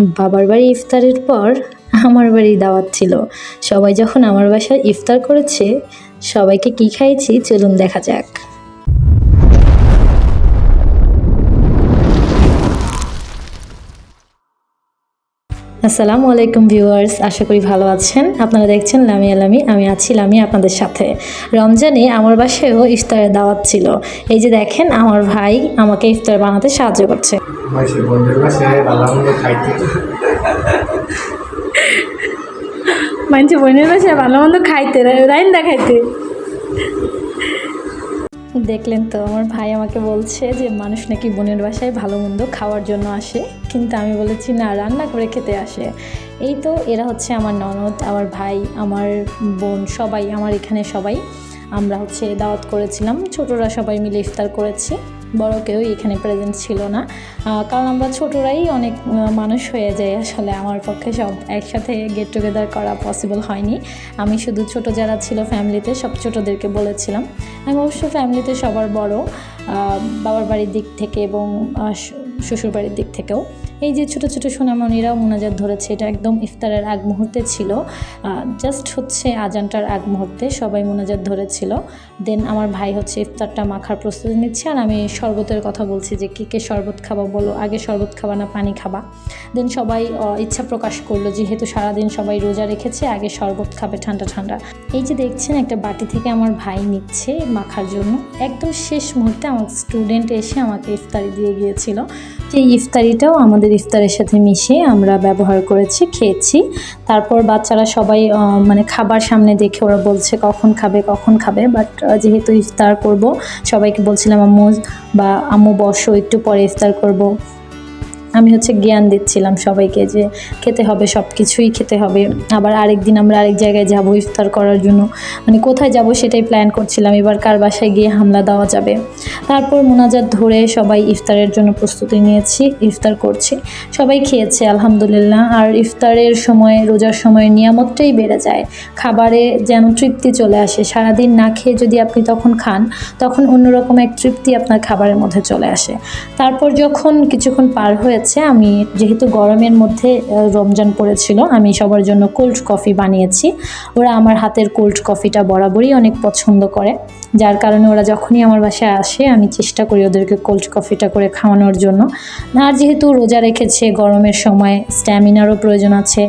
বাবার বাড়ি ইফতারের পর আমার বাড়ি দাওয়াত ছিল। সবাই যখন আমার বাসায় ইফতার করেছে, সবাইকে কি খাইয়েছি চলুন দেখা যাক। আসসালামু আলাইকুম ভিউয়ার্স, আশা করি ভালো আছেন। আপনারা দেখছেন লামি আলামি, আমি আছি লামি আপনাদের সাথে। রমজানে আমার বাসায়ও ইফতারের দাওয়াত ছিল। এই যে দেখেন, আমার ভাই আমাকে ইফতার বানাতে সাহায্য করছে। মাসে, বন্ধুর খাইতে। মানুষ বোনের বাসায় ভালো মন্দ খাইতে, রাইন দেখাইতে। দেখলেন তো, আমার ভাই আমাকে বলছে যে মানুষ নাকি বোনের বাসায় ভালো মন্দ খাওয়ার জন্য আসে, কিন্তু আমি বলেছি, না, রান্না করে খেতে আসে। এই তো এরা হচ্ছে আমার ননদ, আমার ভাই, আমার বোন, সবাই, আমার এখানে সবাই। আমরা হচ্ছে দাওয়াত করেছিলাম, ছোটরা সবাই মিলে ইফতার করেছি। বড় কেউ এখানে প্রেজেন্ট ছিল না। কারণ আমরা ছোটরাই অনেক মানুষ হয়ে যায় আসলে আমার পক্ষে সব একসাথে গেট টুগেদার করা পসিবল হয়নি। আমি শুধু ছোট যারা ছিল ফ্যামিলিতে সব ছোটদেরকে বলেছিলাম। আমি অবশ্য ফ্যামিলিতে সবার বড় বাবার বাড়ির দিক থেকে এবং আহ, শ- শ্বশুর বাড়ির দিক থেকেও। এই যে ছোট ছোট সোনামণিরাও মোনাজাত ধরেছে এটা একদম ইফতারের আগ মুহূর্তে ছিল। জাস্ট হচ্ছে আজানটার আগ মুহূর্তে সবাই মোনাজাত ধরেছিল। দেন আমার ভাই হচ্ছে ইফতারটা মাখার প্রস্তুতি নিচ্ছে আর আমি শরবতের কথা বলছি যে কে কে শরবত খাবা বলো? আগে শরবত খাবা না পানি খাবা? দেন সবাই ইচ্ছা প্রকাশ করল যেহেতু সারাদিন সবাই রোজা রেখেছে আগে শরবত খাবে ঠান্ডা ঠান্ডা। এই যে দেখছেন একটা বাটি থেকে আমার ভাই নিচ্ছে মাখার জন্য। একদম শেষ মুহূর্তে আমার স্টুডেন্ট এসে আমাকে ইফতারি দিয়ে গিয়েছিল। এই ইফতারিটাও আমাদের ইফতারের সাথে মিশিয়ে আমরা ব্যবহার করেছি, খেয়েছি। তারপর বাচ্চারা সবাই মানে খাবার সামনে দেখে ওরা বলছে কখন খাবে কখন খাবে। বাট যেহেতু ইফতার করব, সবাইকে বলছিলাম, আম্মু বা আম্মু বসো, একটু পরে ইফতার করব। আমি হচ্ছে জ্ঞান দিচ্ছিলাম সবাইকে যে খেতে হবে সব কিছুই খেতে হবে। আবার আরেক দিন আমরা আরেক জায়গায় যাব ইফতার করার জন্য। মানে কোথায় যাব সেটাই প্ল্যান করছিলাম, এবার কার বাসায় গিয়ে হামলা দেওয়া যাবে। তারপর মোনাজাত ধরে সবাই ইফতারের জন্য প্রস্তুতি নিয়েছি, ইফতার করছি। সবাই খেয়েছে, আলহামদুলিল্লাহ। আর ইফতারের সময়, রোজার সময় নিয়ামতটাই বেড়ে যায়। খাবারে যেন তৃপ্তি চলে আসে। সারাদিন না খেয়ে যদি আপনি তখন খান, তখন অন্যরকম এক তৃপ্তি আপনার খাবারের মধ্যে চলে আসে। তারপর যখন কিছুক্ষণ পার হয়েছে আমি যেহেতু গরমের মধ্যে রমজান পড়েছিল, আমি সবার জন্য কোল্ড কফি বানিয়েছি। ওরা আমার হাতের কোল্ড কফিটা বরাবরই অনেক পছন্দ করে। যার কারণে ওরা যখনই আমার বাসায় আসে, আমি চেষ্টা করি ওদেরকে কোল্ড কফিটা করে খাওয়ানোর জন্য। আর যেহেতু রোজা রেখেছে, গরমের সময় স্ট্যামিনারও প্রয়োজন আছে,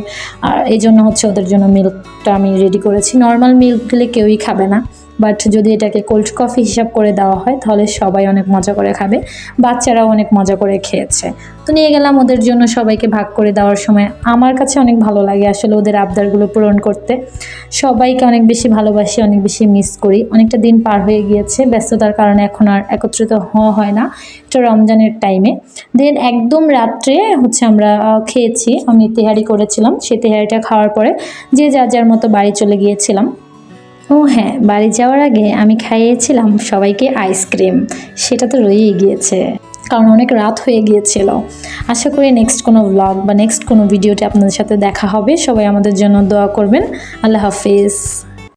আর এই জন্য হচ্ছে ওদের জন্য মিল্কটা আমি রেডি করেছি। নর্মাল মিল্ক দিলে কেউই খাবে না। বাট যদি এটাকে কোল্ড কফি হিসাব করে দেওয়া হয়, তাহলে সবাই অনেক মজা করে খাবে। বাচ্চারাও অনেক মজা করে খেয়েছে। তো নিয়ে গেলাম ওদের জন্য সবাইকে ভাগ করে দেওয়ার সময়। আমার কাছে অনেক ভালো লাগে আসলে ওদের আবদারগুলো পূরণ করতে। সবাইকে অনেক বেশি ভালোবাসি, অনেক বেশি মিস করি। অনেকটা দিন পার হয়ে গিয়েছে, ব্যস্ততার কারণে এখন আর একত্রিত হওয়া হয় না এটা রমজানের টাইমে দেন একদম রাত্রে হচ্ছে আমরা খেয়েছি। আমি তেহারি করেছিলাম, সেই তেহারিটা খাওয়ার পরে যে যার যার মতো বাড়ি চলে গিয়েছিলাম। ও হ্যাঁ বাড়ি যাওয়ার আগে আমি খাইয়েছিলাম সবাইকে আইসক্রিম। সেটা তো রয়েই গিয়েছে। কারণ অনেক রাত হয়ে গিয়েছিল। আশা করি নেক্সট কোনো ব্লগ বা নেক্সট কোনো ভিডিওটি আপনাদের সাথে দেখা হবে। সবাই আমাদের জন্য দোয়া করবেন। আল্লাহ হাফিজ।